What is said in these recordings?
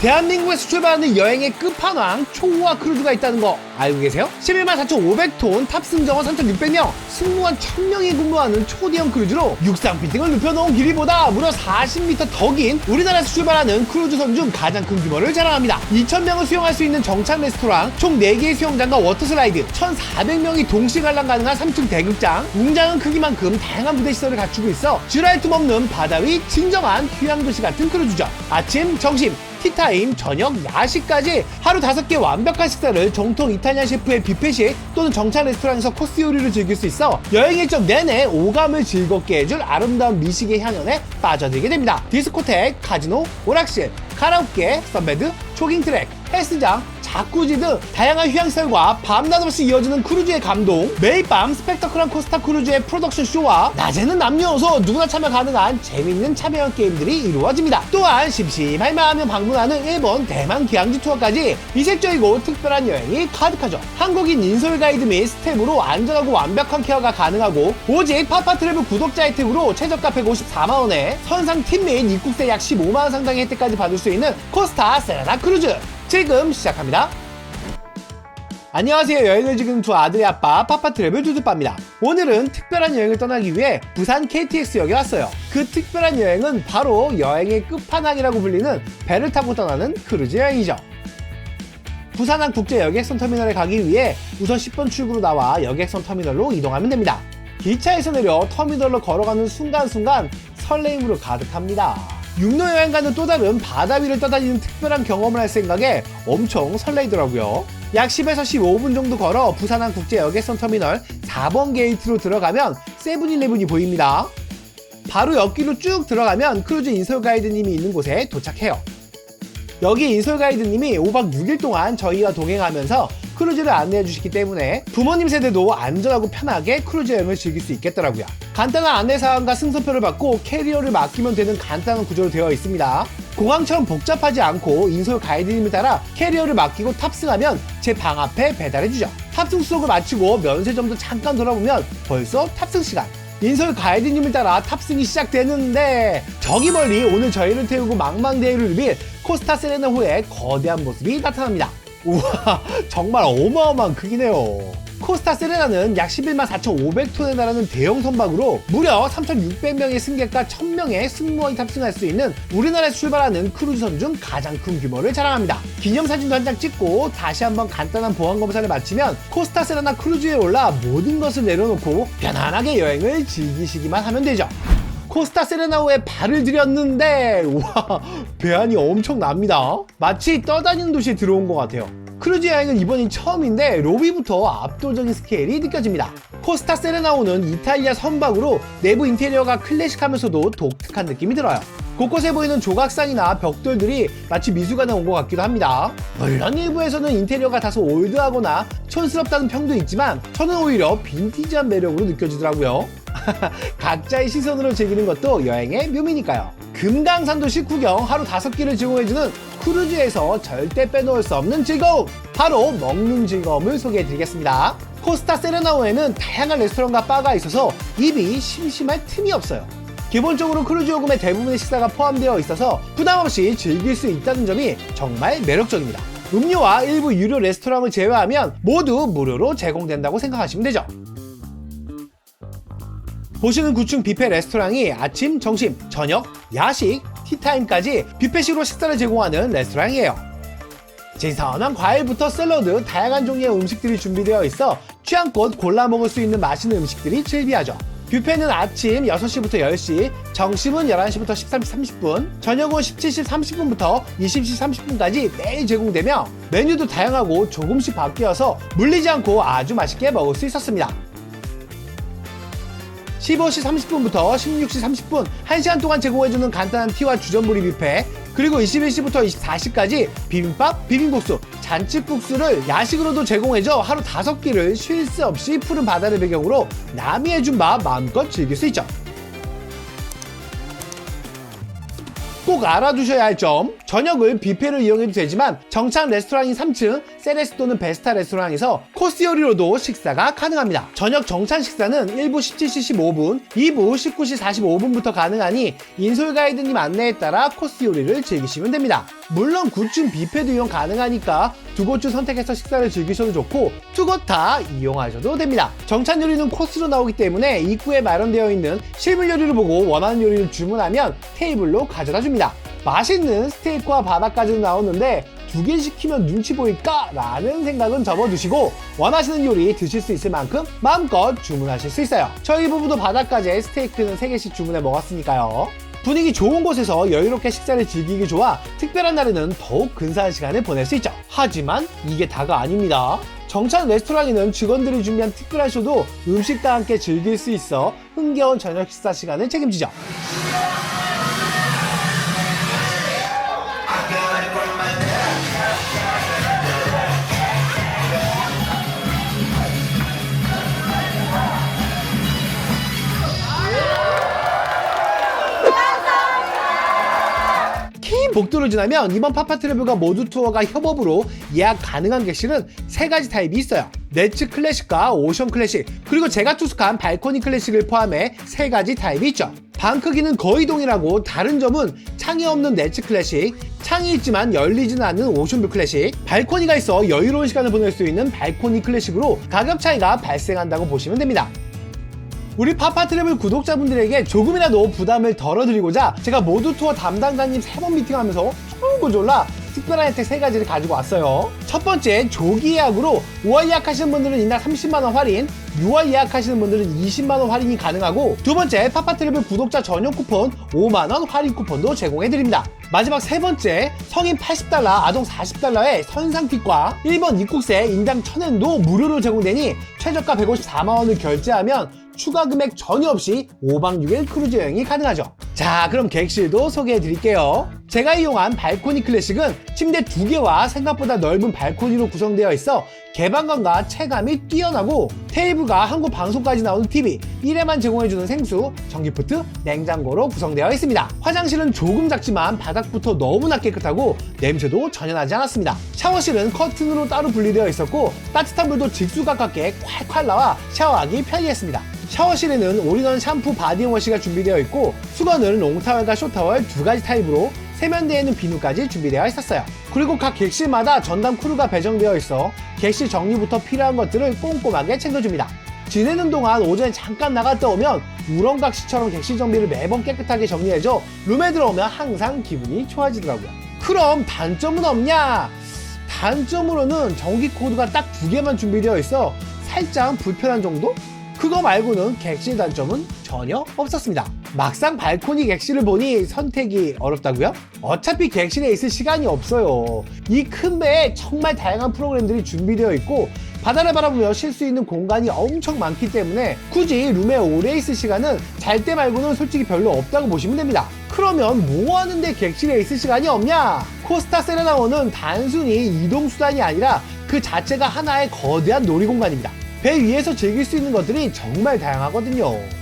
대한민국에서 출발하는 여행의 끝판왕 초호화 크루즈가 있다는 거 알고 계세요? 11만 4,500톤 탑승 정원 3,600명 승무원 1,000명이 근무하는 초대형 크루즈로 육상 빌딩을 눕혀놓은 길이보다 무려 40m 더 긴 우리나라에서 출발하는 크루즈선 중 가장 큰 규모를 자랑합니다 2,000명을 수용할 수 있는 정찬 레스토랑 총 4개의 수영장과 워터슬라이드 1,400명이 동시 관람 가능한 3층 대극장 웅장한 크기만큼 다양한 부대 시설을 갖추고 있어 지루할 틈 없는 바다 위 진정한 휴양 도시 같은 크루즈죠 아침, 점심, 티타임, 저녁, 야식까지 하루 다섯 개 완벽한 식사를 정통 이탈리안 셰프의 뷔페식 또는 정찬 레스토랑에서 코스 요리를 즐길 수 있어 여행 일정 내내 오감을 즐겁게 해줄 아름다운 미식의 향연에 빠져들게 됩니다. 디스코텍, 카지노, 오락실, 카라오케, 썬베드, 조깅트랙, 헬스장, 자쿠지 등 다양한 휴양시설과 밤낮 없이 이어지는 크루즈의 감동 매일 밤 스펙터클한 코스타 크루즈의 프로덕션 쇼와 낮에는 남녀노소 누구나 참여 가능한 재밌는 참여형 게임들이 이루어집니다. 또한 심심할 마음에 방문하는 일본 대만 기항지 투어까지 이색적이고 특별한 여행이 가득하죠. 한국인 인솔 가이드 및 스텝으로 안전하고 완벽한 케어가 가능하고 오직 파파 트래블 구독자 혜택으로 최저가 154만원에 선상 팀 및 입국세 약 15만원 상당의 혜택까지 받을 수 있는 코스타 세라나 크루즈 지금 시작합니다. 안녕하세요. 여행을 즐기는 두 아들의 아빠 파파트래블 두두빠입니다. 오늘은 특별한 여행을 떠나기 위해 부산 KTX역에 왔어요. 그 특별한 여행은 바로 여행의 끝판왕이라고 불리는 배를 타고 떠나는 크루즈 여행이죠. 부산항 국제 여객선 터미널에 가기 위해 우선 10번 출구로 나와 여객선 터미널로 이동하면 됩니다. 기차에서 내려 터미널로 걸어가는 순간순간 설레임으로 가득합니다. 육로 여행과는 또 다른 바다 위를 떠다니는 특별한 경험을 할 생각에 엄청 설레이더라고요. 약 10에서 15분 정도 걸어 부산항 국제 여객선 터미널 4번 게이트로 들어가면 세븐일레븐이 보입니다. 바로 옆길로 쭉 들어가면 크루즈 인솔 가이드님이 있는 곳에 도착해요. 여기 인솔 가이드님이 5박 6일 동안 저희와 동행하면서 크루즈를 안내해 주시기 때문에 부모님 세대도 안전하고 편하게 크루즈 여행을 즐길 수 있겠더라고요. 간단한 안내사항과 승선표를 받고 캐리어를 맡기면 되는 간단한 구조로 되어 있습니다. 공항처럼 복잡하지 않고 인솔 가이드님을 따라 캐리어를 맡기고 탑승하면 제 방 앞에 배달해주죠. 탑승 수속을 마치고 면세점도 잠깐 돌아보면 벌써 탑승 시간. 인솔 가이드님을 따라 탑승이 시작되는데 저기 멀리 오늘 저희를 태우고 망망대해를 누빌 코스타 세레나호의 거대한 모습이 나타납니다. 우와 정말 어마어마한 크기네요. 코스타 세레나는 약 11만 4,500톤에 달하는 대형 선박으로 무려 3,600명의 승객과 1,000명의 승무원이 탑승할 수 있는 우리나라에서 출발하는 크루즈선 중 가장 큰 규모를 자랑합니다. 기념사진도 한 장 찍고 다시 한번 간단한 보안검사를 마치면 코스타 세레나 크루즈에 올라 모든 것을 내려놓고 편안하게 여행을 즐기시기만 하면 되죠. 코스타 세레나호에 발을 들였는데 우와 배안이 엄청납니다 마치 떠다니는 도시에 들어온 것 같아요 크루즈 여행은 이번이 처음인데 로비부터 압도적인 스케일이 느껴집니다 코스타 세레나호는 이탈리아 선박으로 내부 인테리어가 클래식하면서도 독특한 느낌이 들어요 곳곳에 보이는 조각상이나 벽돌들이 마치 미술관에 온 것 같기도 합니다. 물론 일부에서는 인테리어가 다소 올드하거나 촌스럽다는 평도 있지만 저는 오히려 빈티지한 매력으로 느껴지더라고요. 각자의 시선으로 즐기는 것도 여행의 묘미니까요. 금강산도 식후경 하루 다섯 끼를 제공해주는 크루즈에서 절대 빼놓을 수 없는 즐거움! 바로 먹는 즐거움을 소개해드리겠습니다. 코스타 세레나호에는 다양한 레스토랑과 바가 있어서 입이 심심할 틈이 없어요. 기본적으로 크루즈 요금의 대부분의 식사가 포함되어 있어서 부담 없이 즐길 수 있다는 점이 정말 매력적입니다. 음료와 일부 유료 레스토랑을 제외하면 모두 무료로 제공된다고 생각하시면 되죠. 보시는 9층 뷔페 레스토랑이 아침, 점심, 저녁, 야식, 티타임까지 뷔페식으로 식사를 제공하는 레스토랑이에요. 신선한 과일부터 샐러드, 다양한 종류의 음식들이 준비되어 있어 취향껏 골라 먹을 수 있는 맛있는 음식들이 즐비하죠. 뷔페는 아침 6시부터 10시, 정심은 11시부터 13시 30분, 저녁은 17시 30분부터 20시 30분까지 매일 제공되며 메뉴도 다양하고 조금씩 바뀌어서 물리지 않고 아주 맛있게 먹을 수 있었습니다. 15시 30분부터 16시 30분 1시간 동안 제공해주는 간단한 티와 주전부리 뷔페 그리고 21시부터 24시까지 비빔밥, 비빔국수, 잔치국수를 야식으로도 제공해줘 하루 다섯 끼를 쉴 새 없이 푸른 바다를 배경으로 남이 해준 밥 마음껏 즐길 수 있죠. 꼭 알아두셔야 할 점, 저녁을 뷔페를 이용해도 되지만 정창 레스토랑인 3층 세레스 또는 베스타 레스토랑에서 코스 요리로도 식사가 가능합니다. 저녁 정찬 식사는 1부 17시 15분, 2부 19시 45분부터 가능하니 인솔 가이드님 안내에 따라 코스 요리를 즐기시면 됩니다. 물론 굿중 뷔페도 이용 가능하니까 두곳중 선택해서 식사를 즐기셔도 좋고 두곳다 이용하셔도 됩니다. 정찬 요리는 코스로 나오기 때문에 입구에 마련되어 있는 실물 요리를 보고 원하는 요리를 주문하면 테이블로 가져다 줍니다. 맛있는 스테이크와 바닥까지도 나오는데 두 개 시키면 눈치 보일까? 라는 생각은 접어두시고 원하시는 요리 드실 수 있을 만큼 마음껏 주문하실 수 있어요. 저희 부부도 바닥까지 스테이크는 3개씩 주문해 먹었으니까요. 분위기 좋은 곳에서 여유롭게 식사를 즐기기 좋아 특별한 날에는 더욱 근사한 시간을 보낼 수 있죠. 하지만 이게 다가 아닙니다. 정찬 레스토랑에는 직원들이 준비한 특별한 쇼도 음식과 함께 즐길 수 있어 흥겨운 저녁 식사 시간을 책임지죠. 긴 복도를 지나면 이번 파파 트래블과 모두 투어가 협업으로 예약 가능한 객실은 세 가지 타입이 있어요. 네츠 클래식과 오션 클래식, 그리고 제가 투숙한 발코니 클래식을 포함해 세 가지 타입이 있죠. 방 크기는 거의 동일하고 다른 점은 창이 없는 네츠 클래식, 창이 있지만 열리지는 않는 오션뷰 클래식, 발코니가 있어 여유로운 시간을 보낼 수 있는 발코니 클래식으로 가격 차이가 발생한다고 보시면 됩니다. 우리 파파트래블 구독자분들에게 조금이라도 부담을 덜어드리고자 제가 모두 투어 담당자님 세 번 미팅하면서 좋은 거 졸라 특별한 혜택 세 가지를 가지고 왔어요. 첫 번째, 조기 예약으로 5월 예약하시는 분들은 이날 30만원 할인, 6월 예약하시는 분들은 20만원 할인이 가능하고 두 번째, 파파트래블 구독자 전용 쿠폰 5만원 할인 쿠폰도 제공해드립니다. 마지막 세 번째, 성인 80달러, 아동 40달러의 선상틱과 1번 입국세 인당 1000엔도 무료로 제공되니 최저가 154만원을 결제하면 추가 금액 전혀 없이 5박 6일 크루즈 여행이 가능하죠. 자, 그럼 객실도 소개해 드릴게요. 제가 이용한 발코니 클래식은 침대 두 개와 생각보다 넓은 발코니로 구성되어 있어 개방감과 체감이 뛰어나고 테이블과 한국 방송까지 나오는 TV, 1회만 제공해주는 생수, 전기포트, 냉장고로 구성되어 있습니다. 화장실은 조금 작지만 바닥부터 너무나 깨끗하고 냄새도 전혀 나지 않았습니다. 샤워실은 커튼으로 따로 분리되어 있었고 따뜻한 물도 직수 가깝게 콸콸 나와 샤워하기 편리했습니다. 샤워실에는 올인원 샴푸 바디워시가 준비되어 있고 수건은 롱타월과 숏타월 두 가지 타입으로 세면대에는 비누까지 준비되어 있었어요. 그리고 각 객실마다 전담 크루가 배정되어 있어 객실 정리부터 필요한 것들을 꼼꼼하게 챙겨줍니다. 지내는 동안 오전에 잠깐 나갔다 오면 우렁각시처럼 객실 정비를 매번 깨끗하게 정리해줘 룸에 들어오면 항상 기분이 좋아지더라고요. 그럼 단점은 없냐? 단점으로는 전기 코드가 딱 두 개만 준비되어 있어 살짝 불편한 정도? 그거 말고는 객실 단점은 전혀 없었습니다. 막상 발코니 객실을 보니 선택이 어렵다고요? 어차피 객실에 있을 시간이 없어요. 이 큰 배에 정말 다양한 프로그램들이 준비되어 있고 바다를 바라보며 쉴 수 있는 공간이 엄청 많기 때문에 굳이 룸에 오래 있을 시간은 잘 때 말고는 솔직히 별로 없다고 보시면 됩니다. 그러면 뭐 하는데 객실에 있을 시간이 없냐? 코스타 세레나호는 단순히 이동 수단이 아니라 그 자체가 하나의 거대한 놀이공간입니다. 배 위에서 즐길 수 있는 것들이 정말 다양하거든요.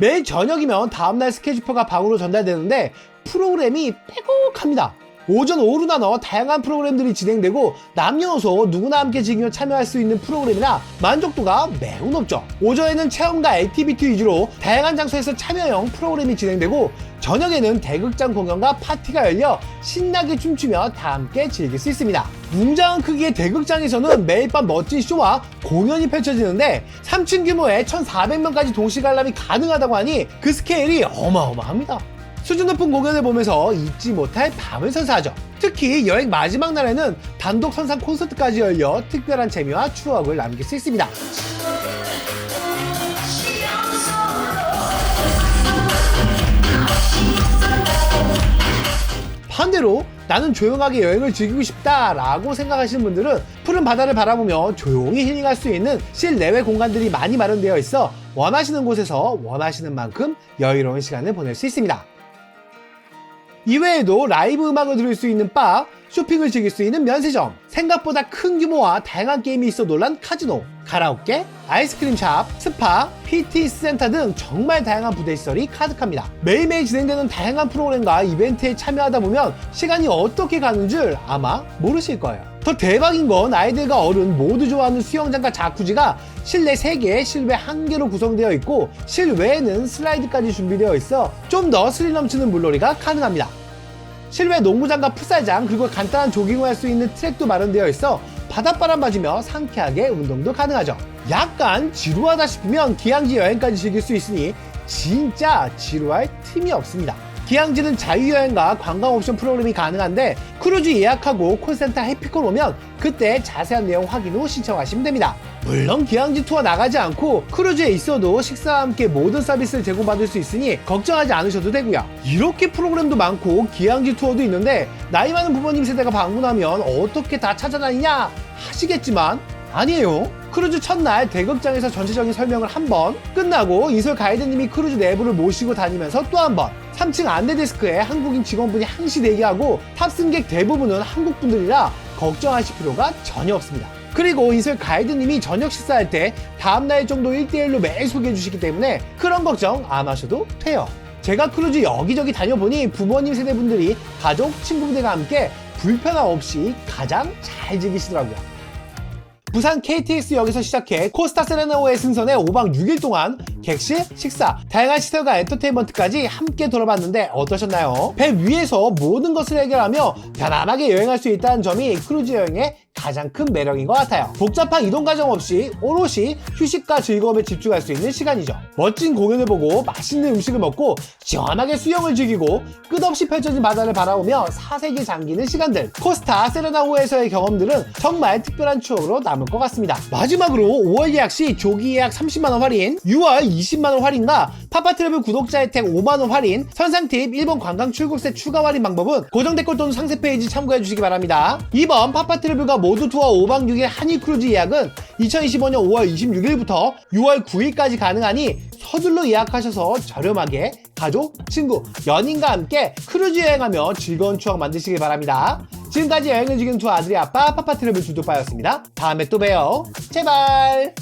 매일 저녁이면 다음날 스케줄표가 방으로 전달되는데 프로그램이 빼곡합니다. 오전, 오후 나눠 다양한 프로그램들이 진행되고 남녀노소 누구나 함께 즐기며 참여할 수 있는 프로그램이라 만족도가 매우 높죠. 오전에는 체험과 액티비티 위주로 다양한 장소에서 참여형 프로그램이 진행되고 저녁에는 대극장 공연과 파티가 열려 신나게 춤추며 다 함께 즐길 수 있습니다. 웅장한 크기의 대극장에서는 매일 밤 멋진 쇼와 공연이 펼쳐지는데 3층 규모의 1,400명까지 동시 관람이 가능하다고 하니 그 스케일이 어마어마합니다. 수준 높은 공연을 보면서 잊지 못할 밤을 선사하죠. 특히 여행 마지막 날에는 단독 선상 콘서트까지 열려 특별한 재미와 추억을 남길 수 있습니다. 반대로 나는 조용하게 여행을 즐기고 싶다라고 생각하시는 분들은 푸른 바다를 바라보며 조용히 힐링할 수 있는 실내외 공간들이 많이 마련되어 있어 원하시는 곳에서 원하시는 만큼 여유로운 시간을 보낼 수 있습니다. 이외에도 라이브 음악을 들을 수 있는 바, 쇼핑을 즐길 수 있는 면세점, 생각보다 큰 규모와 다양한 게임이 있어 놀란 카지노, 가라오케, 아이스크림샵, 스파, PTS 센터 등 정말 다양한 부대시설이 가득합니다. 매일매일 진행되는 다양한 프로그램과 이벤트에 참여하다 보면 시간이 어떻게 가는 줄 아마 모르실 거예요. 더 대박인 건 아이들과 어른 모두 좋아하는 수영장과 자쿠지가 실내 3개, 실외 1개로 구성되어 있고 실외에는 슬라이드까지 준비되어 있어 좀 더 스릴 넘치는 물놀이가 가능합니다. 실외 농구장과 풋살장 그리고 간단한 조깅을 할 수 있는 트랙도 마련되어 있어 바닷바람 맞으며 상쾌하게 운동도 가능하죠. 약간 지루하다 싶으면 기항지 여행까지 즐길 수 있으니 진짜 지루할 틈이 없습니다. 기항지는 자유여행과 관광 옵션 프로그램이 가능한데 크루즈 예약하고 콜센터 해피콜 오면 그때 자세한 내용 확인 후 신청하시면 됩니다. 물론 기항지 투어 나가지 않고 크루즈에 있어도 식사와 함께 모든 서비스를 제공받을 수 있으니 걱정하지 않으셔도 되고요. 이렇게 프로그램도 많고 기항지 투어도 있는데 나이 많은 부모님 세대가 방문하면 어떻게 다 찾아다니냐 하시겠지만 아니에요. 크루즈 첫날 대극장에서 전체적인 설명을 한 번, 끝나고 이솔 가이드님이 크루즈 내부를 모시고 다니면서 또 한 번, 3층 안내 데스크에 한국인 직원분이 항시 대기하고 탑승객 대부분은 한국 분들이라 걱정하실 필요가 전혀 없습니다. 그리고 이슬 가이드님이 저녁 식사할 때 다음날 정도 1대1로 매일 소개해 주시기 때문에 그런 걱정 안 하셔도 돼요. 제가 크루즈 여기저기 다녀보니 부모님 세대분들이 가족, 친구들과 함께 불편함 없이 가장 잘 즐기시더라고요. 부산 KTX역에서 시작해 코스타 세레나오의 승선에 5박 6일 동안 객실, 식사, 다양한 시설과 엔터테인먼트까지 함께 돌아봤는데 어떠셨나요? 배 위에서 모든 것을 해결하며 편안하게 여행할 수 있다는 점이 크루즈 여행의 가장 큰 매력인 것 같아요. 복잡한 이동 과정 없이 오롯이 휴식과 즐거움에 집중할 수 있는 시간이죠. 멋진 공연을 보고 맛있는 음식을 먹고 시원하게 수영을 즐기고 끝없이 펼쳐진 바다를 바라보며 사색이 잠기는 시간들. 코스타 세레나호에서의 경험들은 정말 특별한 추억으로 남을 것 같습니다. 마지막으로 5월 예약 시 조기 예약 30만원 할인, 6월 20만원 할인과 파파트래블 구독자 혜택 5만원 할인, 선상팁 일본 관광 출국세 추가 할인 방법은 고정 댓글 또는 상세 페이지 참고해 주시기 바랍니다. 이번 파파트래블과 모두 투어 5박 6일 한일 크루즈 예약은 2025년 5월 26일부터 6월 9일까지 가능하니 서둘러 예약하셔서 저렴하게 가족, 친구, 연인과 함께 크루즈 여행하며 즐거운 추억 만드시길 바랍니다. 지금까지 여행을 즐기는 두 아들의 아빠 파파트래블 주도빠였습니다. 다음에 또 봬요. 제발!